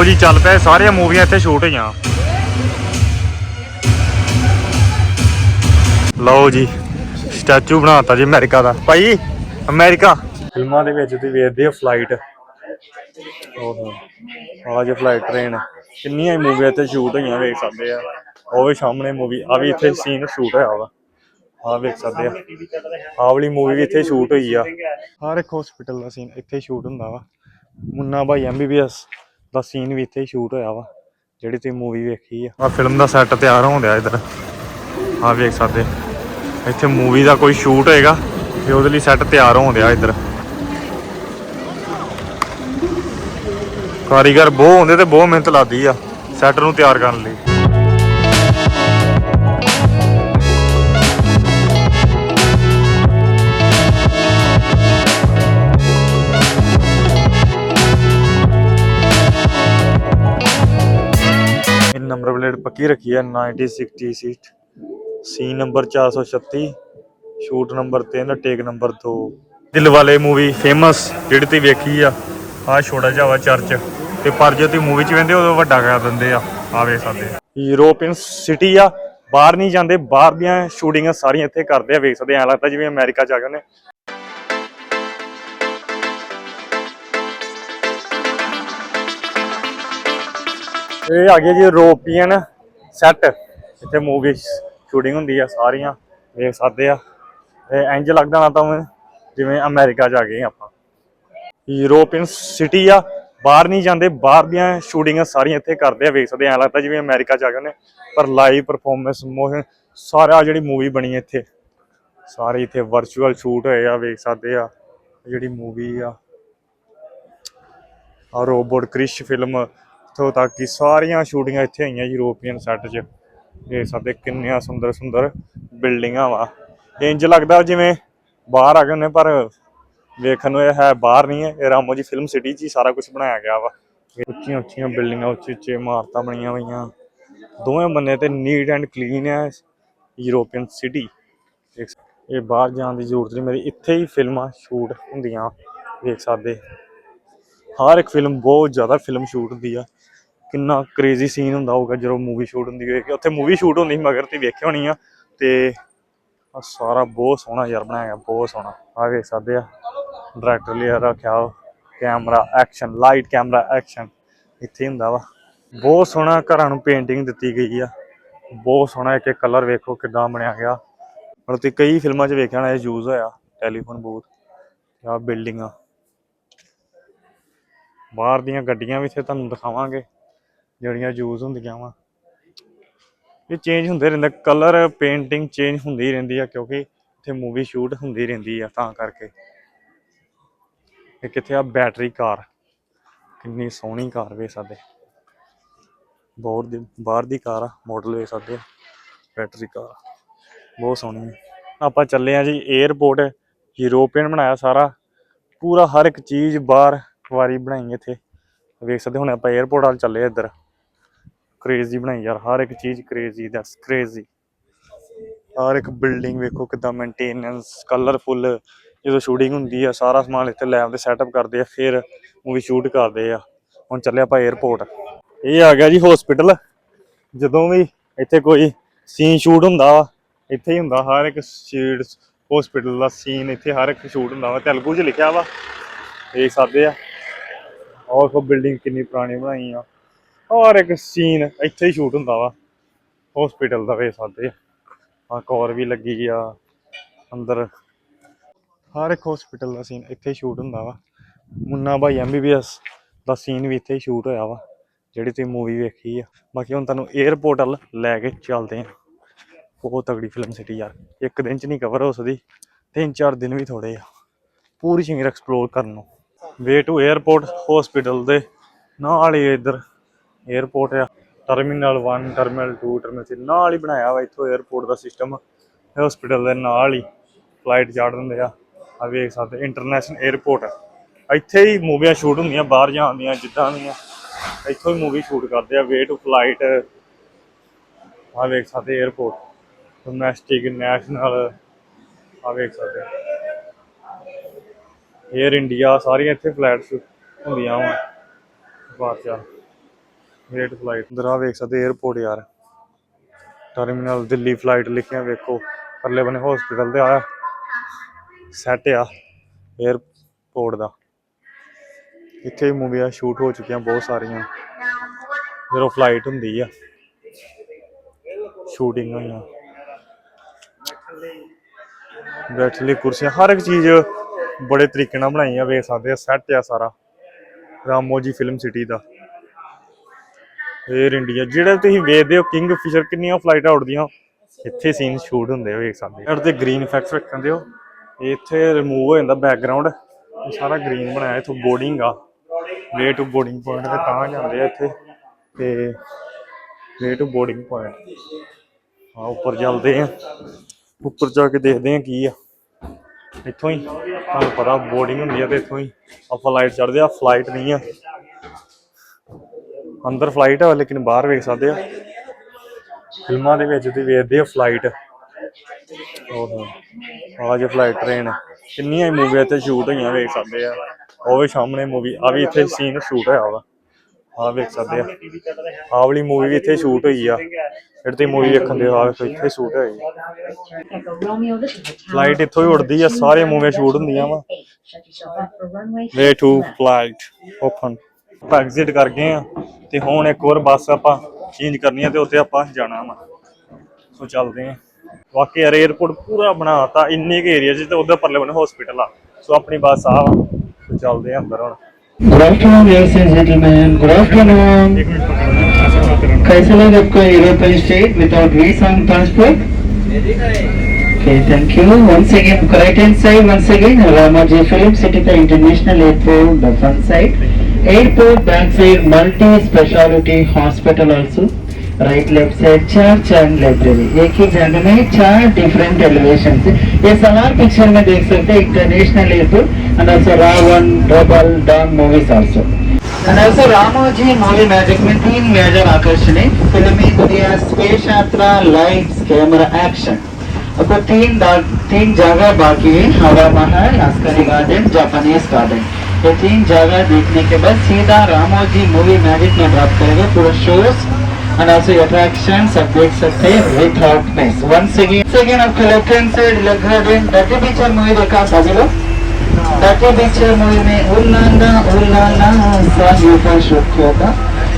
ਲਓ ਜੀ, ਚੱਲ ਪਏ, ਸਾਰੀਆਂ ਮੂਵੀਆਂ ਇੱਥੇ ਸ਼ੂਟ ਹੋਈਆਂ। ਲਓ ਜੀ, ਸਟੈਚੂ ਬਣਾਤਾ ਜੀ ਅਮਰੀਕਾ ਦਾ। ਭਾਈ, ਅਮਰੀਕਾ। ਫਿਲਮਾਂ ਦੇ ਵਿੱਚ ਤੁਸੀਂ ਵੇਖਦੇ ਹੋ ਫਲਾਈਟ ਓਹੋ, ਆਹ ਜੇ ਫਲਾਈਟ ਟ੍ਰੇਨ ਕਿੰਨੀਆਂ ਮੂਵੀਆਂ ਇੱਥੇ ਸ਼ੂਟ ਹੋਈਆਂ, ਵੇਖ ਸਕਦੇ ਆ। ਉਹ ਵੀ ਸਾਹਮਣੇ ਮੂਵੀ ਆ ਵੀ ਇੱਥੇ ਸੀਨ ਸ਼ੂਟ ਹੋਇਆ ਵਾ। ਆ ਵੇਖ ਸਕਦੇ ਆ। ਆਹ ਵਾਲੀ ਮੂਵੀ ਵੀ ਇੱਥੇ ਸ਼ੂਟ ਹੋਈ ਆ। ਹਰ ਇੱਕ ਹਸਪੀਟਲ ਦਾ ਸੀਨ ਇੱਥੇ ਸ਼ੂਟ ਹੁੰਦਾ ਵਾ। ਮੁੰਨਾ ਭਾਈ ਐਮਬੀਬੀਐਸ ਦਾ ਸੀਨ ਵੀ ਇੱਥੇ ਸ਼ੂਟ ਹੋਇਆ ਵਾ, ਜਿਹੜੀ ਤੁਸੀਂ ਮੂਵੀ ਵੇਖੀ ਆ। ਆ ਫਿਲਮ ਦਾ ਸੈੱਟ ਤਿਆਰ ਹੋਣ ਡਿਆ ਇੱਧਰ। ਆ ਵੇਖ ਸਕਦੇ। ਇੱਥੇ ਮੂਵੀ ਦਾ ਕੋਈ ਸ਼ੂਟ ਹੋਏਗਾ ਤੇ ਉਹਦੇ ਲਈ ਸੈੱਟ ਤਿਆਰ ਹੋਣ ਡਿਆ ਇੱਧਰ। ਕਾਰੀਗਰ ਬਹੁਤ ਹੁੰਦੇ ਤੇ ਬਹੁਤ ਮਿਹਨਤ ਲੱਗਦੀ ਆ ਸੈੱਟ ਨੂੰ ਤਿਆਰ ਕਰਨ ਲਈ। ਨੰਬਰ ਪਲੇਟ ਪੱਕੀ ਰੱਖੀ ਹੈ 9060 ਸੀਟ ਸੀ number 436 shoot number 3 take number 2 Dilwale movie famous ਜਿਹੜੀ ਤੁਸੀਂ ਵੇਖੀ ਆ ਆ ਛੋਟਾ ਜਿਹਾ ਚਰਚ ਤੇ ਪਰ ਜੇ ਤੁਸੀਂ ਮੂਵੀ 'ਚ ਵੇਂਦੇ ਉਦੋਂ ਵੱਡਾ ਕਰ ਦਿੰਦੇ ਆ। ਆ ਵੇਖ ਸਕਦੇ ਯੂਰੋਪੀਅਨ ਸਿਟੀ ਆ, ਬਾਹਰ ਨਹੀਂ ਜਾਂਦੇ, ਬਾਹਰ ਦੀਆਂ ਸ਼ੂਟਿੰਗਾਂ ਸਾਰੀਆਂ ਇੱਥੇ ਕਰਦੇ ਆ, ਵੇਖ ਸਕਦੇ ਆ। ਲੱਗਦਾ ਜਿਵੇਂ ਅਮਰੀਕਾ ਚ ਆ ਗਏ ਨੇ ਇਹ ਆ ਗਿਆ ਜੀ ਯੂਰੋਪੀਅਨ ਸੈੱਟ ਇੱਥੇ ਮੂਵੀ ਸ਼ੂਟਿੰਗ ਹੁੰਦੀ ਆ ਸਾਰੀਆਂ, ਵੇਖ ਸਕਦੇ ਆ। ਇਹ ਇੰਜ ਲੱਗਦਾ ਨਾ ਤਾਂ ਜਿਵੇਂ ਅਮਰੀਕਾ ਚ ਆ ਗਏ ਆਪਾਂ। ਯੂਰੋਪੀਅਨ ਸਿਟੀ ਆ, ਬਾਹਰ ਨਹੀਂ ਜਾਂਦੇ, ਬਾਹਰ ਦੀਆਂ ਸ਼ੂਟਿੰਗਾਂ ਸਾਰੀਆਂ ਇੱਥੇ ਕਰਦੇ ਆ, ਵੇਖ ਸਕਦੇ ਆ। ਐਂ ਲੱਗਦਾ ਜਿਵੇਂ ਅਮਰੀਕਾ ਚ ਆ ਗਏ ਨੇ ਪਰ ਲਾਈਵ ਪਰਫਾਰਮੈਂਸ ਮੋਸ਼ਨ ਸਾਰਾ ਜਿਹੜੀ ਮੂਵੀ ਬਣੀ ਇੱਥੇ, ਸਾਰੇ ਇੱਥੇ ਵਰਚੁਅਲ ਸ਼ੂਟ ਹੋਏ ਆ, ਵੇਖ ਸਕਦੇ ਆ। ਜਿਹੜੀ ਮੂਵੀ ਆ ਆ ਰੋਬੋਟ ਕ੍ਰਿਸ਼ ਫਿਲਮ ਇੱਥੋਂ ਤੱਕ ਕਿ ਸਾਰੀਆਂ ਸ਼ੂਟਿੰਗਾਂ ਇੱਥੇ ਹੋਈਆਂ ਯੂਰੋਪੀਅਨ ਸੈੱਟ 'ਚ। ਇਹ ਸਾਡੇ ਕਿੰਨੀਆਂ ਸੁੰਦਰ ਸੁੰਦਰ ਬਿਲਡਿੰਗਾਂ ਵਾ। ਇੰਜ ਲੱਗਦਾ ਜਿਵੇਂ ਬਾਹਰ ਆ ਗਏ ਨੇ ਪਰ ਵੇਖਣ ਨੂੰ ਇਹ ਹੈ ਬਾਹਰ ਨਹੀਂ ਹੈ। ਇਹ ਰਾਮੋ ਜੀ ਫਿਲਮ ਸਿਟੀ 'ਚ ਹੀ ਸਾਰਾ ਕੁਝ ਬਣਾਇਆ ਗਿਆ ਵਾ। ਉੱਚੀਆਂ ਉੱਚੀਆਂ ਬਿਲਡਿੰਗਾਂ, ਉੱਚੇ ਉੱਚੇ ਇਮਾਰਤਾਂ ਬਣੀਆਂ ਹੋਈਆਂ। ਦੋਵੇਂ ਬੰਨੇ ਤੇ ਨੀਟ ਐਂਡ ਕਲੀਨ ਹੈ ਯੂਰੋਪੀਅਨ ਸਿਟੀ ਇਹ ਬਾਹਰ ਜਾਣ ਦੀ ਜ਼ਰੂਰਤ ਨਹੀਂ। ਮੇਰੀ ਇੱਥੇ ਹੀ ਫਿਲਮਾਂ ਸ਼ੂਟ ਹੁੰਦੀਆਂ। ਵੇਖ ਸਕਦੇ। ਹਰ ਇੱਕ ਫਿਲਮ ਬਹੁਤ ਜ਼ਿਆਦਾ ਫਿਲਮ ਸ਼ੂਟ ਹੁੰਦੀ ਆ। ਕਿੰਨਾ ਕ੍ਰੇਜ਼ੀ ਸੀਨ ਹੁੰਦਾ ਹੋਊਗਾ ਜਦੋਂ ਮੂਵੀ ਸ਼ੂਟ ਹੁੰਦੀ ਹੋਏਗੀ ਉੱਥੇ ਮੂਵੀ ਸ਼ੂਟ ਹੁੰਦੀ ਸੀ, ਮਗਰ ਤੇ ਵੇਖਿਆ ਹੋਣੀ ਆ। ਤੇ ਆਹ ਸਾਰਾ ਬਹੁਤ ਸੋਹਣਾ ਯਾਰ ਬਣਾਇਆ ਗਿਆ, ਬਹੁਤ ਸੋਹਣਾ। ਆ ਵੇਖ ਸਕਦੇ ਆ ਡਾਇਰੈਕਟਰ ਲਈ ਰੱਖਿਆ camera action light camera action ਇੱਥੇ ਹੁੰਦਾ ਵਾ। ਬਹੁਤ ਸੋਹਣਾ ਘਰਾਂ ਨੂੰ ਪੇਂਟਿੰਗ ਦਿੱਤੀ ਗਈ ਆ। ਬਹੁਤ ਸੋਹਣਾ ਇੱਕ ਇੱਕ ਕਲਰ ਵੇਖੋ ਕਿਦਾਂ ਬਣਿਆ ਗਿਆ। ਔਰ ਤੇ ਕਈ ਫਿਲਮਾਂ 'ਚ ਵੇਖਿਆ ਨਾ ਇਹ ਯੂਜ਼ ਹੋਇਆ ਟੈਲੀਫੋਨ ਬੂਥ ਆ। ਬਿਲਡਿੰਗਾਂ ਬਾਹਰ ਦੀਆਂ ਗੱਡੀਆਂ ਵੀ ਇੱਥੇ ਤੁਹਾਨੂੰ ਦਿਖਾਵਾਂਗੇ। ਜਿਹੜੀਆਂ ਯੂਜ਼ ਹੁੰਦੀਆਂ ਵਾ। ਇਹ ਚੇਂਜ ਹੁੰਦੇ ਰਹਿੰਦਾ ਕਲਰ ਪੇਂਟਿੰਗ ਚੇਂਜ ਹੁੰਦੀ ਰਹਿੰਦੀ ਆ, ਕਿਉਂਕਿ ਇੱਥੇ ਮੂਵੀ ਸ਼ੂਟ ਹੁੰਦੀ ਰਹਿੰਦੀ ਆ ਤਾਂ ਕਰਕੇ। ਇਹ ਕਿੱਥੇ ਆ ਬੈਟਰੀ ਕਾਰ ਕਿੰਨੀ ਸੋਹਣੀ ਕਾਰ ਵੇ ਸਾਡੇ। ਬਹੁਤ ਦੀ, ਬਾਹਰ ਦੀ ਕਾਰ ਆ ਮਾਡਲ ਵੇ ਸਾਡੇ ਬੈਟਰੀ ਕਾਰ ਬਹੁਤ ਸੋਹਣੀ ਆਪਾਂ ਚੱਲੇ ਆ ਜੀ 에어ਪੋਰਟ ਯੂਰੋਪੀਅਨ ਬਣਾਇਆ ਸਾਰਾ। ਪੂਰਾ ਹਰ ਇੱਕ ਚੀਜ਼ ਬਾਹਰ ਵਾਰੀ ਬਣਾਈ ਇੱਥੇ। ਵੇਖ ਸਕਦੇ ਹੁਣ ਆਪਾਂ 에어ਪੋਰਟ ਵਾਲ ਚੱਲੇ ਇੱਧਰ। ਕ੍ਰੇਜ਼ੀ ਬਣਾਈ ਯਾਰ, ਹਰ ਇੱਕ ਚੀਜ਼ ਕ੍ਰੇਜ਼ੀ ਦੈਟਸ ਕ੍ਰੇਜ਼ੀ ਹਰ ਇੱਕ ਬਿਲਡਿੰਗ ਵੇਖੋ ਕਿਦਾਂ ਮੇਨਟੇਨੈਂਸ ਕਲਰਫੁੱਲ ਜਦੋਂ ਸ਼ੂਟਿੰਗ ਹੁੰਦੀ ਆ, ਸਾਰਾ ਸਮਾਨ ਇੱਥੇ ਲੈਬ ਤੇ ਸੈਟਅਪ ਕਰਦੇ ਆ, ਫਿਰ ਮੂਵੀ ਸ਼ੂਟ ਕਰਦੇ ਆ। ਹੁਣ ਚੱਲੇ ਆਪਾਂ 에어ਪੋਰਟ ਇਹ ਆ ਗਿਆ ਜੀ ਹਸਪੀਟਲ ਜਦੋਂ ਵੀ ਇੱਥੇ ਕੋਈ ਸੀਨ ਸ਼ੂਟ ਹੁੰਦਾ ਵਾ, ਇੱਥੇ ਹੀ ਹੁੰਦਾ, ਹਰ ਇੱਕ ਸ਼ੀਟ ਹਸਪੀਟਲ ਦਾ ਸੀਨ ਇੱਥੇ ਹਰ ਇੱਕ ਸ਼ੂਟ ਹੁੰਦਾ ਵਾ। ਤੇਲਗੂ 'ਚ ਲਿਖਿਆ ਵਾ, ਦੇਖ ਸਕਦੇ ਆ। ਔਰ ਕੋ ਬਿਲਡਿੰਗ ਕਿੰਨੀ ਪੁਰਾਣੀ ਬਣਾਈ ਆ। ਔਰ ਇੱਕ ਸੀਨ ਇੱਥੇ ਹੀ ਸ਼ੂਟ ਹੁੰਦਾ ਵਾ। ਹਸਪੀਟਲ ਦਾ ਵੇਸ ਆਂਦੇ ਆ ਕੌਰ ਵੀ ਲੱਗੀ ਆ ਅੰਦਰ। ਹਰ ਇੱਕ ਹਸਪੀਟਲ ਦਾ ਸੀਨ ਇੱਥੇ ਸ਼ੂਟ ਹੁੰਦਾ ਵਾ। ਮੁੰਨਾ ਭਾਈ ਐਮਬੀਬੀਐਸ ਦਾ ਸੀਨ ਵੀ ਇੱਥੇ ਹੀ ਸ਼ੂਟ ਹੋਇਆ ਵਾ, ਜਿਹੜੀ ਤੁਸੀਂ ਮੂਵੀ ਵੇਖੀ ਆ। ਬਾਕੀ ਹੁਣ ਤੁਹਾਨੂੰ 에어ਪੋਰਟ ਵੱਲ ਲੈ ਕੇ ਚੱਲਦੇ ਆ। ਬਹੁਤ ਤਗੜੀ ਫਿਲਮ ਸਿਟੀ ਯਾਰ। ਇੱਕ ਦਿਨ ਚ ਨਹੀਂ ਕਵਰ ਹੋ ਸਕਦੀ। ਤਿੰਨ ਚਾਰ ਦਿਨ ਵੀ ਥੋੜੇ ਆ। ਪੂਰੀ ਸ਼ਿੰਗਰ ਐਕਸਪਲੋਰ ਕਰਨ ਨੂੰ। ਵੇ ਟੂ 에어ਪੋਰਟ ਹਸਪੀਟਲ ਦੇ ਨਾਲ ਹੀ ਇੱਧਰ। ਏਅਰਪੋਰਟ ਆ। ਟਰਮੀਨਲ 1 ਟਰਮੀਨਲ 2 ਟਰਮੀਨਲ 3 ਨਾਲ ਹੀ ਬਣਾਇਆ ਵਾ ਇੱਥੋਂ 에어ਪੋਰਟ ਦਾ ਸਿਸਟਮ ਹਸਪੀਟਲ ਦੇ ਨਾਲ ਹੀ ਫਲਾਈਟ ਚਾੜ ਦਿੰਦੇ ਆ। ਆ ਵੇਖ ਸਕਦੇ ਇੰਟਰਨੈਸ਼ਨਲ 에어ਪੋਰਟ ਇੱਥੇ ਹੀ ਮੂਵੀਆਂ ਸ਼ੂਟ ਹੁੰਦੀਆਂ, ਬਾਹਰ ਜਾਂਦੀਆਂ ਜਿੱਦਾਂ ਆ ਇੱਥੋਂ ਹੀ ਮੂਵੀ ਸ਼ੂਟ ਕਰਦੇ ਆ ਵੇ ਟੂ ਫਲਾਈਟ ਆ ਵੇਖ ਸਕਦੇ ਏਅਰਪੋਰਟ ਡੋਮੈਸਟਿਕ ਨੈਸ਼ਨਲ ਆ ਵੇਖ ਸਕਦੇ। ਏਅਰ ਇੰਡੀਆ ਸਾਰੀਆਂ ਇੱਥੇ ਫਲੈਟਸ ਹੁੰਦੀਆਂ ਵਾ। ਬਾਹਰ ਜਾ ਲੇਟ ਫਲਾਈਟ ਦਰਾ ਵੇਖ ਸਕਦੇ 에어ਪੋਰਟ ਯਾਰ। ਟਰਮੀਨਲ ਦਿੱਲੀ ਫਲਾਈਟ ਲਿਖਿਆ ਵੇਖੋ। ਪਰਲੇ ਬਨੇ ਹਸਪੀਟਲ ਦੇ ਆਇਆ। ਸੈਟ ਆ 에어ਪੋਰਟ ਦਾ ਇੱਥੇ ਮੂਵੀਆਂ ਸ਼ੂਟ ਹੋ ਚੁੱਕੀਆਂ ਬਹੁਤ ਸਾਰੀਆਂ। ਜਦੋਂ ਫਲਾਈਟ ਹੁੰਦੀ ਆ ਸ਼ੂਟਿੰਗ ਹੋਈਆਂ। ਬੈਠਣ ਲਈ ਕੁਰਸੀਆਂ, ਹਰ ਇੱਕ ਚੀਜ਼ ਬੜੇ ਤਰੀਕੇ ਨਾਲ ਬਣਾਈ ਆ, ਵੇਖ ਸਕਦੇ ਆ ਸੈੱਟ ਆ ਸਾਰਾ। ਰਾਮੋਜੀ ਫਿਲਮ ਸਿਟੀ ਦਾ। 에ਅਰ ਇੰਡੀਆ ਜਿਹੜਾ ਤੁਸੀਂ ਵੇਖਦੇ ਹੋ ਕਿੰਗ ਫਿਸ਼ਰ ਕਿੰਨੀਆਂ ਫਲਾਈਟਾਂ ਉੱਡਦੀਆਂ ਇੱਥੇ ਸੀਨ ਸ਼ੂਟ ਹੁੰਦੇ ਹੋ ਵੇਖ ਸਕਦੇ ਹੋ। ਤੇ ਗ੍ਰੀਨ ਇਫੈਕਟਸ ਰੱਖਣ ਦਿਓ। ਇੱਥੇ ਰਿਮੂਵ ਹੋ ਜਾਂਦਾ ਬੈਕਗ੍ਰਾਉਂਡ ਸਾਰਾ ਗ੍ਰੀਨ ਬਣਾਇਆ, ਇੱਥੋਂ ਬੋਰਡਿੰਗ ਆ। ਵੇ ਟੂ ਬੋਰਡਿੰਗ ਪੁਆਇੰਟ ਤੇ ਤਾਂ ਜਾਂਦੇ ਆ ਇੱਥੇ। ਤੇ ਵੇ ਟੂ ਬੋਰਡਿੰਗ ਪੁਆਇੰਟ ਆ ਉੱਪਰ ਚੱਲਦੇ ਆ। ਉੱਪਰ ਜਾ ਕੇ ਦੇਖਦੇ ਆ ਕੀ ਆ। ਇੱਥੋਂ ਹੀ, ਤੁਹਾਨੂੰ ਪਤਾ ਬੋਰਡਿੰਗ ਹੁੰਦੀ ਆ ਤੇ ਇੱਥੋਂ ਹੀ। ਆਪਾਂ ਫਲਾਈਟ ਚੜਦੇ ਆ ਫਲਾਈਟ ਨਹੀਂ ਆ। ਅੰਦਰ ਫਲਾਈਟ ਆ, ਲੇਕਿਨ ਬਾਹਰ ਵੇਖ ਸਕਦੇ ਆ। ਫਿਲਮਾਂ ਦੇ ਵਿੱਚ ਤੁਸੀਂ ਵੇਖਦੇ ਹੋ ਫਲਾਈਟ ਉਹ ਆ ਜੇ ਫਲਾਈਟ ਟ੍ਰੇਨ ਕਿੰਨੀਆਂ ਮੂਵੀਆਂ ਤੇ ਸ਼ੂਟ ਹੋਈਆਂ ਵੇਖ ਸਕਦੇ ਆ। ਉਹ ਵੀ ਸਾਹਮਣੇ ਮੂਵੀ ਆ ਵੀ ਇੱਥੇ ਸੀਨ ਸ਼ੂਟ ਹੋਇਆ ਵਾ। ਆ ਵੇਖ ਸਕਦੇ ਆ। ਆਹ ਵਾਲੀ ਮੂਵੀ ਵੀ ਇੱਥੇ ਸ਼ੂਟ ਹੋਈ ਆ। ਜਿਹੜੇ ਤੇ ਮੂਵੀ ਵੇਖਣ ਦੇ ਆ ਇੱਥੇ ਸ਼ੂਟ ਹੋਈ। ਫਲਾਈਟ ਇੱਥੋਂ ਹੀ ਉੱਡਦੀ ਆ ਸਾਰੀਆਂ ਮੂਵੀਆਂ ਸ਼ੂਟ ਹੁੰਦੀਆਂ ਵਾ। ਵੇ ਟੂ ਫਲਾਈਟ ਓਪਨ ਆਪਾਂ ਐਗਜ਼ਿਟ ਕਰ ਗਏ ਆ ਤੇ ਹੁਣ ਇੱਕ ਹੋਰ ਬੱਸ ਆਪਾਂ ਚੇਂਜ ਕਰਨੀ ਆ ਤੇ ਉੱਥੇ ਆਪਾਂ ਜਾਣਾ ਵਾ ਸੋ ਚੱਲਦੇ ਆ ਵਾਕਈ ਯਾਰ 에어ਪੋਰਟ ਪੂਰਾ ਬਣਾਤਾ ਇੰਨੇ ਕੇ ਏਰੀਆ 'ਚ ਤੇ ਉਧਰ ਪਰਲੇ ਬਣੇ ਹਸਪੀਟਲ ਆ ਸੋ ਆਪਣੀ ਬੱਸ ਆ ਵਾ ਸੋ ਚੱਲਦੇ ਆ ਅੰਦਰ ਹੁਣ good afternoon ladies and gentleman good afternoon कैसे लगे आपको European state without visa and transport Okay, thank you. Once again, correct hand side, once again, Ramaji Film City, the International Airport, the front side. Airport back side, multi-speciality hospital also. Right left side church and library एक ही जगह में चार different elevation ये Salaar picture में देख सकते हैं international airport and also Ravan double don movies also and also Ramoji movie magic में तीन मेजर आकर्षण है फिल्मी दुनिया स्पेस यात्रा लाइट्स कैमरा एक्शन आपको तीन दा- तीन जगह बाकी है हवा महल अस्करी गार्डन जापानीज गार्डन ये तीन जगह देखने के बाद सीधा रामोजी मूवी मैजिक में ड्रॉप करेगा पूरा शोज and also attractions आप देख सकते हैं without miss once again once again आपको लेफ्ट हैंड साइड लग रहा है डटी पिक्चर मूवी देखा सभी लोग डटी पिक्चर मूवी में उल्लाना उल्लाना सॉन्ग यूफर शूट किया था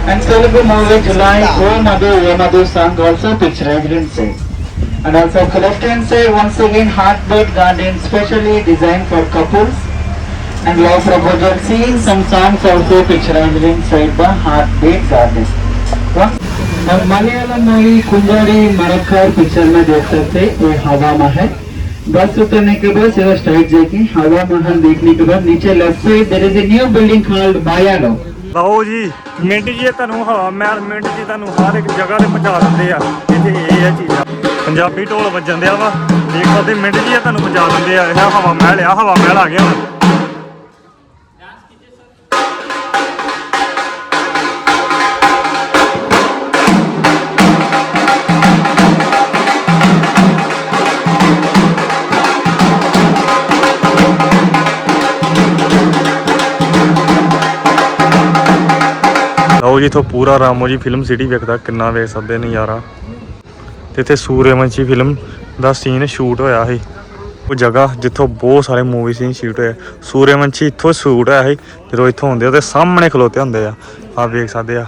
and Telugu movie July O Madhu O Madhu song also picturized in same and also for left hand side once again heartbeat garden specially designed for couples and love proposal seeing some songs also picturized inside the heartbeat garden Once- अब Malayalam movie कुंजारी Marakkar picture में देख सकते हैं ये हवा महल बस उतरने के बाद सीधा स्ट्राइट जाके हवा महल देखने के बाद नीचे left side there is a new building called मायालो ਲਓ ਜੀ ਮਿੰਟ ਜੀ ਇਹ ਤੁਹਾਨੂੰ ਹਵਾ ਮਹਿਲ ਮਿੰਟ ਜੀ ਤੁਹਾਨੂੰ ਹਰ ਇੱਕ ਜਗ੍ਹਾ ਤੇ ਪਹੁੰਚਾ ਦਿੰਦੇ ਆ ਇੱਥੇ ਇਹ ਆ ਚੀਜ਼ਾਂ ਪੰਜਾਬੀ ਢੋਲ ਵੱਜਣ ਦਿਆ ਵਾ ਦੇਖ ਸਕਦੇ ਮਿੰਟ ਜੀ ਇਹ ਤੁਹਾਨੂੰ ਪਹੁੰਚਾ ਦਿੰਦੇ ਆ ਇਹ ਹਵਾ ਮਹਿਲ ਆ ਹਵਾ ਮਹਿਲ ਆ ਗਿਆ ਹੁਣ ਲਓ ਜੀ, ਇੱਥੋਂ ਪੂਰਾ ਰਾਮੋ ਜੀ ਫਿਲਮ ਸਿਟੀ ਵੇਖਦਾ, ਕਿੰਨਾ ਵੇਖ ਸਕਦੇ ਨਜ਼ਾਰਾ ਤੇ ਇੱਥੇ ਸੂਰਯਵੰਸ਼ੀ ਫਿਲਮ ਦਾ ਸੀਨ ਸ਼ੂਟ ਹੋਇਆ ਸੀ। ਉਹ ਜਗ੍ਹਾ ਜਿੱਥੋਂ ਬਹੁਤ ਸਾਰੇ ਮੂਵੀ ਸੀਨ ਸ਼ੂਟ ਹੋਏ ਸੂਰਯਵੰਸ਼ੀ ਇੱਥੋਂ ਸ਼ੂਟ ਹੋਇਆ ਸੀ, ਜਦੋਂ ਇੱਥੋਂ ਹੁੰਦੇ ਉਹਦੇ ਸਾਹਮਣੇ ਖਲੋਤੇ ਹੁੰਦੇ ਆ। ਆ ਵੇਖ ਸਕਦੇ ਆ।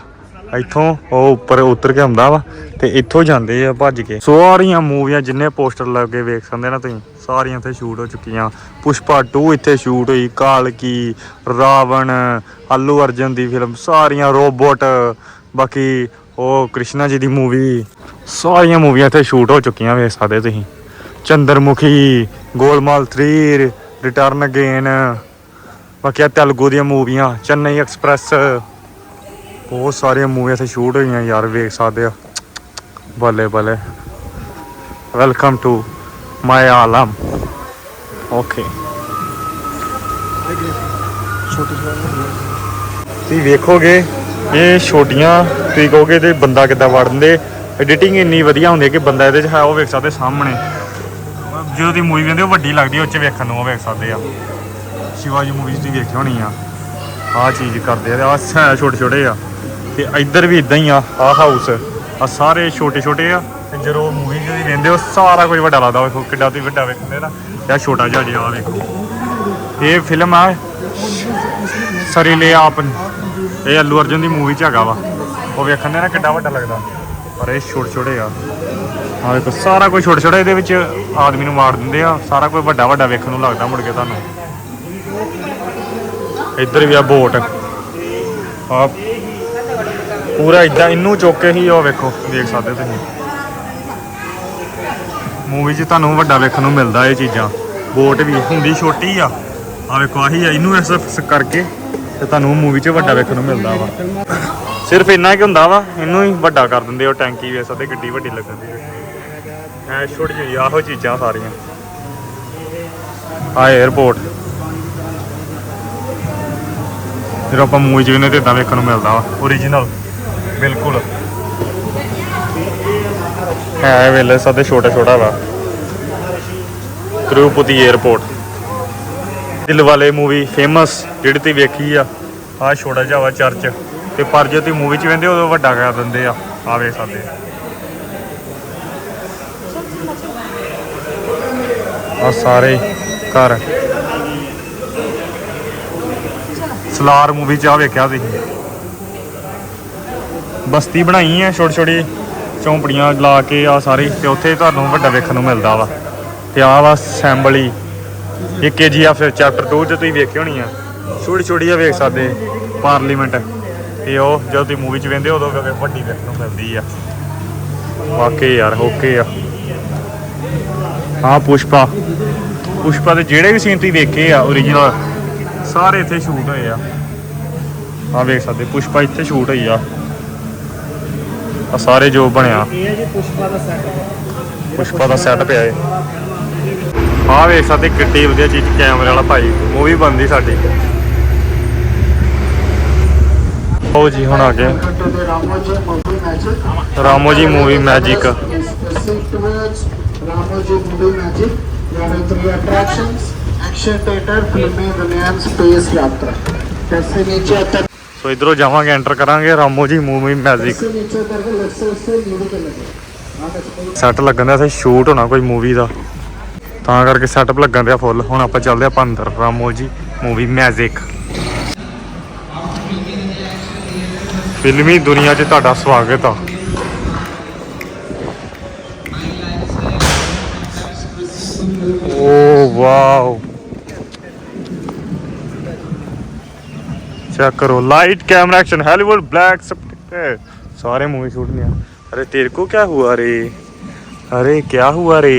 ਇੱਥੋਂ ਉਹ ਉੱਪਰ ਉਤਰ ਕੇ ਆਉਂਦਾ ਵਾ ਤੇ ਇੱਥੋਂ ਜਾਂਦੇ ਆ ਭੱਜ ਕੇ। ਸਾਰੀਆਂ ਮੂਵੀਆਂ ਜਿੰਨੇ ਪੋਸਟਰ ਲੱਗੇ ਵੇਖ ਸਕਦੇ ਨਾ ਤੁਸੀਂ, ਸਾਰੀਆਂ ਇੱਥੇ ਸ਼ੂਟ ਹੋ ਚੁੱਕੀਆਂ। ਪੁਸ਼ਪਾ 2 ਇੱਥੇ ਸ਼ੂਟ ਹੋਈ, ਕਾਲਕੀ, ਰਾਵਣ ਅੱਲੂ ਅਰਜਨ ਦੀ ਫਿਲਮ ਸਾਰੀਆਂ ਰੋਬੋਟ ਬਾਕੀ ਉਹ ਕ੍ਰਿਸ਼ਨਾ ਜੀ ਦੀ ਮੂਵੀ ਸਾਰੀਆਂ ਮੂਵੀਆਂ ਇੱਥੇ ਸ਼ੂਟ ਹੋ ਚੁੱਕੀਆਂ ਵੇਖ ਸਕਦੇ ਤੁਸੀਂ। ਚੰਦਰਮੁਖੀ, ਗੋਲਮਾਲ 3 ਰਿਟਰਨ ਅਗੇਨ ਬਾਕੀ ਆ ਤੇਲਗੂ ਦੀਆਂ ਮੂਵੀਆਂ, ਚੇਨਈ ਐਕਸਪ੍ਰੈਸ ਬਹੁਤ ਸਾਰੀਆਂ ਮੂਵੀਆਂ ਇੱਥੇ ਸ਼ੂਟ ਹੋਈਆਂ ਯਾਰ, ਵੇਖ ਸਕਦੇ ਆ। ਬੱਲੇ ਬੱਲੇ। ਵੈਲਕਮ ਟੂ ਮਾਈ ਆਲਮ ਓਕੇ ਤੁਸੀਂ ਵੇਖੋਗੇ, ਇਹ ਛੋਟੀਆਂ, ਤੁਸੀਂ ਕਹੋਗੇ ਤੇ ਬੰਦਾ ਕਿੱਦਾਂ ਵੜ ਦਿੰਦੇ ਐਡੀਟਿੰਗ ਇੰਨੀ ਵਧੀਆ ਹੁੰਦੀ ਹੈ ਕਿ ਬੰਦਾ ਇਹਦੇ 'ਚ ਹੈ, ਉਹ ਵੇਖ ਸਕਦੇ ਸਾਹਮਣੇ। ਜਦੋਂ ਦੀ ਮੂਵੀ ਵੇਖਦੇ, ਉਹ ਵੱਡੀ ਲੱਗਦੀ ਉਹ 'ਚ ਵੇਖਣ ਨੂੰ ਉਹ ਵੇਖ ਸਕਦੇ ਆ। ਸ਼ਿਵਾਜੀ ਮੂਵੀਜ਼ ਦੀ ਵੇਖੀ ਹੋਣੀ ਆ। ਆਹ ਚੀਜ਼ ਕਰਦੇ ਆ, ਆਹ ਹੈ ਛੋਟੇ ਛੋਟੇ ਆ। ਤੇ ਇੱਧਰ ਵੀ ਇਦਾਂ ਹੀ ਆ ਆ ਹਾਊਸ ਆ। ਸਾਰੇ ਛੋਟੇ ਛੋਟੇ ਆ ਤੇ ਜਦੋਂ ਮੂਵੀ ਜਿਹੜੀ ਵੇਂਦੇ ਉਹ ਸਾਰਾ ਕੁਝ ਵੱਡਾ ਲੱਗਦਾ। ਵੇਖੋ ਕਿੱਡਾ ਤੁਸੀਂ ਵੱਡਾ ਵੇਖਦੇ ਨਾ ਜਾਂ ਛੋਟਾ ਜਿਹਾ ਜਿਹਾ ਵੇਖੋ। ਇਹ ਫਿਲਮ ਆ ਸਰੀਲੇ ਆਪ ਇਹ ਅੱਲੂ ਅਰਜੁਨ ਦੀ ਮੂਵੀ ਚ ਹੈਗਾ ਵਾ। ਉਹ ਵੇਖਣ ਦੇ ਨਾ ਕਿੱਡਾ ਵੱਡਾ ਲੱਗਦਾ। ਪਰ ਇਹ ਛੋਟੇ ਛੋਟੇ ਆ। ਆ ਵੇਖੋ, ਸਾਰਾ ਕੁਝ ਛੋਟੇ ਛੋਟੇ, ਇਹਦੇ ਵਿੱਚ ਆਦਮੀ ਨੂੰ ਮਾਰ ਦਿੰਦੇ ਆ। ਸਾਰਾ ਕੁਝ ਵੱਡਾ ਵੱਡਾ ਵੇਖਣ ਨੂੰ ਲੱਗਦਾ ਮੁੜ ਕੇ ਤੁਹਾਨੂੰ। ਇੱਧਰ ਵੀ ਆ ਬੋਟ ਆ ਪੂਰਾ ਇਦਾਂ ਇਹਨੂੰ ਚੁੱਕ ਕੇ ਹੀ ਉਹ ਵੇਖੋ, ਦੇਖ ਸਕਦੇ ਤੁਸੀਂ। ਮੂਵੀ 'ਚ ਤੁਹਾਨੂੰ ਵੱਡਾ ਵੇਖਣ ਨੂੰ ਮਿਲਦਾ ਇਹ ਚੀਜ਼ਾਂ। ਬੋਟ ਵੀ ਹੁੰਦੀ ਛੋਟੀ ਆ। ਆ ਵੇਖੋ, ਆਹੀ ਆ, ਇਹਨੂੰ ਇਸ ਕਰਕੇ ਤੇ ਤੁਹਾਨੂੰ ਮੂਵੀ 'ਚ ਵੱਡਾ ਵੇਖਣ ਨੂੰ ਮਿਲਦਾ ਵਾ। ਸਿਰਫ ਇੰਨਾ ਕਿ ਹੁੰਦਾ ਵਾ, ਇਹਨੂੰ ਹੀ ਵੱਡਾ ਕਰ ਦਿੰਦੇ ਉਹ ਟੈਂਕੀ ਵੇਖ ਸਕਦੇ ਗੱਡੀ ਵੱਡੀ ਲੱਗਦੀ ਹੈ ਐ ਛੋਟੀ ਜਿਹੀ, ਆਹੋ ਚੀਜ਼ਾਂ ਸਾਰੀਆਂ। ਆ 에어ਪੋਰਟ ਜਦੋਂ ਆਪਾਂ ਮੂਵੀ 'ਚ ਵੀ ਤੇ ਇਦਾਂ ਵੇਖਣ ਨੂੰ ਮਿਲਦਾ ਵਾ ਓਰੀਜਨਲ ਬਿਲਕੁਲ। ਹੈ ਵੇਲੇ ਸਾਡੇ ਛੋਟਾ ਛੋਟਾ ਵਾ। Tirupati airport Dil movie famous ਜਿਹੜੀ ਤੁਸੀਂ ਵੇਖੀ ਆ ਆ ਛੋਟਾ ਜਿਹਾ ਵਾ ਚਰਚ ਤੇ ਪਰ ਜੇ ਤੁਸੀਂ ਮੂਵੀ 'ਚ ਵੇਂਦੇ ਉਦੋਂ ਵੱਡਾ ਕਰ ਦਿੰਦੇ ਆ। ਆ ਵੇਖ ਸਕਦੇ ਆ। ਸਾਰੇ ਘਰ। ਸਲਾਰ ਮੂਵੀ 'ਚ ਆ ਵੇਖਿਆ ਤੁਸੀਂ। ਬਸਤੀ ਬਣਾਈ ਹੈ ਛੋਟੀ ਛੋਟੀ ਚੌਂਪੜੀਆਂ ਲਾ ਕੇ ਆ ਸਾਰੀ, ਤੇ ਉੱਥੇ ਤੁਹਾਨੂੰ ਵੱਡਾ ਵੇਖਣ ਨੂੰ ਮਿਲਦਾ ਵਾ। ਤੇ ਆ ਵਾ ਅਸੈਂਬਲੀ ਇਹ ਕੇਜੀਐਫ ਚੈਪਟਰ 2 ਚ ਤੁਸੀਂ ਵੇਖੀ ਹੋਣੀ ਆ। ਛੋਟੀ ਛੋਟੀ ਆ ਵੇਖ ਸਕਦੇ ਪਾਰਲੀਮੈਂਟ ਤੇ ਉਹ ਜਦੋਂ ਤੁਸੀਂ ਮੂਵੀ ਚ ਵੇਂਦੇ ਉਦੋਂ ਵੱਡੀ ਵੇਖਣ ਨੂੰ ਮਿਲਦੀ ਆ। ਵਾਕਈ ਯਾਰ ਓਕੇ ਆ। ਹਾਂ ਪੁਸ਼ਪਾ। ਪੁਸ਼ਪਾ ਦੇ ਜਿਹੜੇ ਵੀ ਸੀਨ ਤੁਸੀਂ ਵੇਖੇ ਆ ਓਰੀਜਨਲ ਸਾਰੇ ਇੱਥੇ ਸ਼ੂਟ ਹੋਏ ਆ। ਆ ਵੇਖ ਸਕਦੇ, ਪੁਸ਼ਪਾ ਇੱਥੇ ਸ਼ੂਟ ਹੋਈ ਆ। ਆ ਸਾਰੇ ਜੋ ਬਣਿਆ ਇਹ ਹੈ ਜੀ ਪੁਸ਼ਪਾ ਦਾ ਸੈਟ ਪੁਸ਼ਪਾ ਦਾ ਸੈੱਟ ਪਿਆ ਏ ਆ ਵੇਖ ਸਕਦੇ ਕਿੱਡੀ ਵਧੀਆ ਚੀਜ਼ ਕੈਮਰੇ ਵਾਲਾ ਭਾਈ ਮੂਵੀ ਬਣਦੀ ਸਾਡੀ ਉਹ ਜੀ ਹੁਣ ਆ ਗਏ to the Ramoji movie magic. Ramoji movie magic Is proceed towards Ramoji movie magic. There are three attractions: action theater, filming Reliance space yatra. कैसे नीचे तक ਸੋ ਇਧਰੋਂ ਜਾਵਾਂਗੇ ਐਂਟਰ ਕਰਾਂਗੇ। ਰਾਮੋ ਜੀ ਮੂਵੀ ਮੈਜਿਕ ਸੈਟ ਲੱਗਣ ਦਾ ਸੇ ਸ਼ੂਟ ਹੋਣਾ ਕੋਈ ਮੂਵੀ ਦਾ। ਤਾਂ ਕਰਕੇ ਸੈਟਅਪ ਲੱਗਣ ਰਿਹਾ ਫੁੱਲ ਹੁਣ ਆਪਾਂ ਚੱਲਦੇ ਆਪਾਂ ਅੰਦਰ। ਰਾਮੋ ਜੀ ਮੂਵੀ ਮੈਜਿਕ ਫਿਲਮੀ ਦੁਨੀਆ 'ਚ ਤੁਹਾਡਾ ਸਵਾਗਤ ਆ। ਓ ਵਾਓ। चेक करो light camera action Hollywood black सब सारे मूवी शूट में अरे तेरे को क्या हुआ रे अरे क्या हुआ रे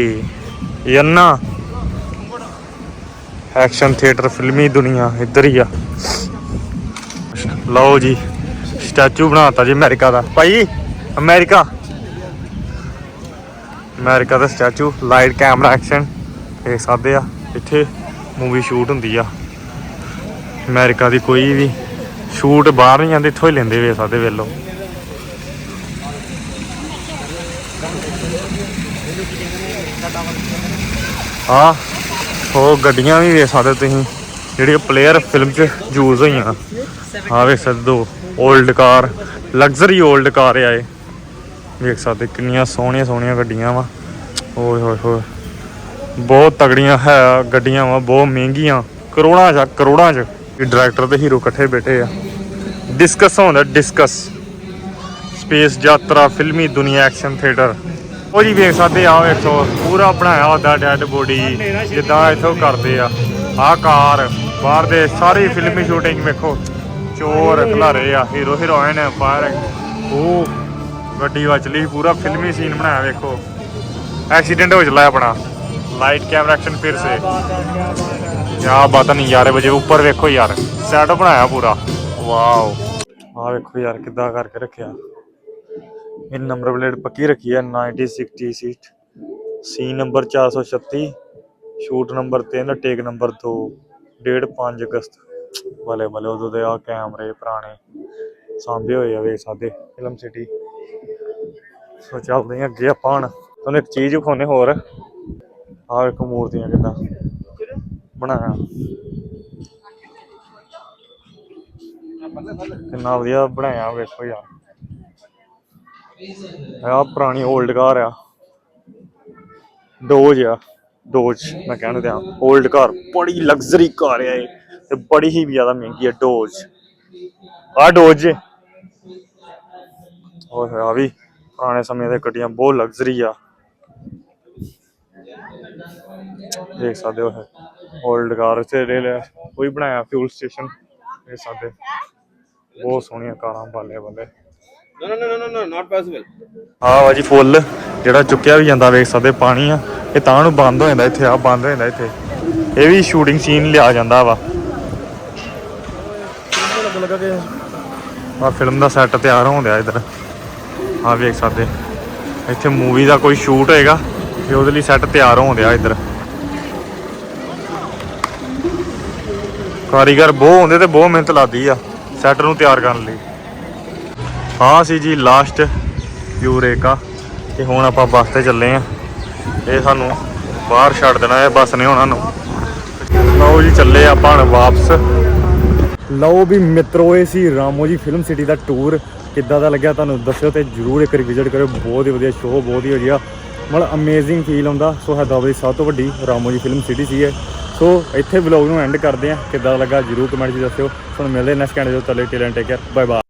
ये अन्ना एक्शन थिएटर फिल्मी दुनिया इधर ही आ ਲਓ ਜੀ ਸਟੈਚੂ ਬਣਾਤਾ ਜੀ ਅਮਰੀਕਾ ਦਾ ਭਾਈ ਅਮਰੀਕਾ ਅਮਰੀਕਾ ਦਾ ਸਟੈਚੂ ਲਾਈਟ ਕੈਮਰਾ ਐਕਸ਼ਨ ਦੇਖ ਸਕਦੇ ਆ ਇੱਥੇ ਮੂਵੀ ਸ਼ੂਟ ਹੁੰਦੀ ਆ ਅਮਰੀਕਾ ਦੀ ਕੋਈ ਵੀ ਸ਼ੂਟ ਬਾਹਰ ਨਹੀਂ ਜਾਂਦੇ, ਇੱਥੋਂ ਹੀ ਲੈਂਦੇ ਵੇ ਸਕਦੇ ਵੇਲੋ। ਆ ਉਹ ਗੱਡੀਆਂ ਵੀ ਵੇਖ ਸਕਦੇ ਤੁਸੀਂ, ਜਿਹੜੀਆਂ ਪਲੇਅਰ ਫਿਲਮ 'ਚ ਯੂਜ਼ ਹੋਈਆਂ। ਆ ਵੇਖ ਸਕਦੇ ਦੋ old car luxury old car ਆਏ ਵੇਖ ਸਕਦੇ ਕਿੰਨੀਆਂ ਸੋਹਣੀਆਂ ਸੋਹਣੀਆਂ ਗੱਡੀਆਂ ਵਾ। ਓਏ ਹੋਏ ਹੋਏ। ਬਹੁਤ ਤਗੜੀਆਂ ਹੈ ਗੱਡੀਆਂ ਵਾ, ਬਹੁਤ ਮਹਿੰਗੀਆਂ। ਕਰੋੜਾਂ ਚ ਕਰੋੜਾਂ ਚ। ਇਹ ਡਾਇਰੈਕਟਰ ਤੇ ਹੀਰੋ ਇਕੱਠੇ ਬੈਠੇ ਆ। ਡਿਸਕਸ ਹੁੰਦਾ ਡਿਸਕਸ ਸਪੇਸ ਯਾਤਰਾ, ਫਿਲਮੀ ਦੁਨੀਆ ਐਕਸ਼ਨ ਥੀਏਟਰ ਉਹ ਜੀ ਵੇਖ ਸਕਦੇ ਆ ਵੇਖੋ ਪੂਰਾ ਬਣਾਇਆ ਹੁੰਦਾ ਡੈਡ ਬੋਡੀ ਜਿੱਦਾਂ ਇਥੋਂ ਕਰਦੇ ਆ। ਆ ਕਾਰ, ਬਾਹਰ ਦੇ ਸਾਰੀ ਫਿਲਮੀ ਸ਼ੂਟਿੰਗ ਵੇਖੋ। ਚੋਰ, ਖਲਾਰੇ ਆ ਹੀਰੋ ਹੀਰੋਇਨ ਫਾਇਰ ਉਹ ਗੱਡੀ ਵਚਲੀ ਪੂਰਾ ਫਿਲਮੀ ਸੀਨ ਬਣਾਇਆ ਵੇਖੋ। ਐਕਸੀਡੈਂਟ ਹੋ ਚਲਾ ਆਪਣਾ। ਲਾਈਟ ਕੈਮਰਾ ਐਕਸ਼ਨ ਫਿਰ ਸੇ। ਕਿਆ ਬਾਤ ਨਹੀਂ 11 ਵਜੇ ਉੱਪਰ ਵੇਖੋ ਯਾਰ। ਸੈਟ ਬਣਾਇਆ ਪੂਰਾ। ਵਾਓ ਆ ਵੇਖੋ ਯਾਰ, ਕਿੱਦਾਂ ਕਰਕੇ ਰੱਖਿਆ। ਇਹ ਨੰਬਰ ਪਲੇਟ ਪੱਕੀ ਰੱਖੀ ਹੈ 9060 ਸੀਟ ਸੀ number 436 shoot number 3 take number 2 date 5 ਅਗਸਤ। ਭਲੇ ਭਲੇ, ਉਦੋਂ ਦੇ ਆ ਕੈਮਰੇ ਪੁਰਾਣੇ ਸਾਂਭੇ ਹੋਏ ਆ ਵੇਖ ਸਾਦੇ ਫਿਲਮ ਸਿਟੀ ਸੋ ਅੱਗੇ ਆਪਾਂ ਤੁਹਾਨੂੰ ਇੱਕ ਚੀਜ਼ ਵਿਖਾਉਨੇ ਹੋਰ। ਆ ਇੱਕ ਮੂਰਤੀਆਂ ਕਿਦਾਂ। ਬਣਾਇਆ। ਕਿੰਨਾ ਵਧੀਆ ਬਣਾਇਆ, ਵੇਖੋ ਯਾਰ। ਆ ਪੁਰਾਣੀ 올ਡ ਕਾਰ ਆ। ਡੋਜ ਆ ਡੋਜ ਮੈਂ ਕਹਿਣ ਦਿਆਂ। 올ਡ ਕਾਰ ਬੜੀ ਲਗਜ਼ਰੀ ਕਾਰ ਆ ਇਹ, ਤੇ ਬੜੀ ਹੀ ਜ਼ਿਆਦਾ ਮਹਿੰਗੀ ਆ ਡੋਜ ਆ ਡੋਜ ਉਹ ਆ ਵੀ ਪੁਰਾਣੇ ਸਮੇਂ ਦੇ ਗੱਡੀਆਂ, ਬਹੁਤ ਲਗਜ਼ਰੀ ਆ। ਦੇਖ ਸਕਦੇ ਹੋ 올ਡ ਕਾਰ ਤੇ ਰੇ ਲਿਆ। ਕੋਈ ਬਣਾਇਆ ਫਿਊਲ ਸਟੇਸ਼ਨ ਦੇਖ ਸਕਦੇ ਬਹੁਤ ਸੋਹਣੀਆਂ ਕਾਰਾਂ ਬਾਲੇ ਬੱਲੇ no, no, no, no, not possible. ਆਹ ਵਾ ਜੀ ਫੁੱਲ ਜਿਹੜਾ ਚੁੱਕਿਆ ਵੀ ਜਾਂਦਾ ਵੇਖ ਸਕਦੇ ਪਾਣੀ ਆ। ਇਹ ਤਾਂ ਨੂੰ ਬੰਦ ਹੋ ਜਾਂਦਾ ਇੱਥੇ ਆ ਬੰਦ ਹੋ ਜਾਂਦਾ ਇੱਥੇ। ਇਹ ਵੀ ਸ਼ੂਟਿੰਗ ਸੀਨ ਲਿਆ ਜਾਂਦਾ ਵਾ। ਆ ਫਿਲਮ ਦਾ ਸੈੱਟ ਤਿਆਰ ਹੋਣ ਡਿਆ ਇੱਧਰ। ਆ ਵੇਖ ਸਕਦੇ। ਇੱਥੇ ਮੂਵੀ ਦਾ ਕੋਈ ਸ਼ੂਟ ਹੋਏਗਾ ਤੇ ਉਹਦੇ ਲਈ ਸੈੱਟ ਤਿਆਰ ਹੋਣ ਡਿਆ ਇੱਧਰ। ਕਾਰੀਗਰ ਬਹੁਤ ਹੁੰਦੇ ਤੇ ਬਹੁਤ ਮਿਹਨਤ ਲੱਗਦੀ ਆ ਸੈੱਟ ਨੂੰ ਤਿਆਰ ਕਰਨ ਲਈ। ਹਾਂ ਸੀ ਜੀ ਲਾਸਟ ਯੂਰੇਕਾ। ਤੇ ਹੁਣ ਆਪਾਂ ਬੱਸ ਤੇ ਚੱਲੇ ਆ। ਇਹ ਸਾਨੂੰ ਬਾਹਰ ਛੱਡ ਦੇਣਾ ਹੈ ਬੱਸ ਨੇ ਉਹਨਾਂ ਨੂੰ। ਲਓ ਜੀ, ਚੱਲੇ ਆਪਾਂ ਹੁਣ ਵਾਪਸ। ਲਓ ਵੀ ਮਿੱਤਰੋ, ਇਹ ਸੀ ਰਾਮੋ ਜੀ ਫਿਲਮ ਸਿਟੀ ਦਾ ਟੂਰ ਕਿੱਦਾਂ ਦਾ ਲੱਗਿਆ ਤੁਹਾਨੂੰ ਦੱਸਿਓ ਤੇ ਜਰੂਰ ਇੱਕ ਵਾਰੀ ਵਿਜ਼ਿਟ ਕਰਿਓ। ਬਹੁਤ ਹੀ ਵਧੀਆ ਸ਼ੋਅ ਬਹੁਤ ਹੀ ਵਧੀਆ। ਮਤਲਬ ਅਮੇਜ਼ਿੰਗ ਫੀਲ ਹੁੰਦਾ ਸੋ ਹੈਦਰਾਬਾਦ ਦੀ ਸਭ ਤੋਂ ਵੱਡੀ ਰਾਮੋ ਜੀ ਫਿਲਮ ਸਿਟੀ ਸੀ ਇਹ। ਸੋ ਇੱਥੇ ਵਲੌਗ ਨੂੰ ਐਂਡ ਕਰਦੇ ਆ ਕਿੱਦਾਂ ਲੱਗਾ ਜਰੂਰ ਕਮੈਂਟ 'ਚ ਦੱਸਿਓ। ਤੁਹਾਨੂੰ ਮਿਲਦੇ ਨੈਕਸਟ ਕੈਂਡ ਜੋ ਤਲੇ talent take care bye bye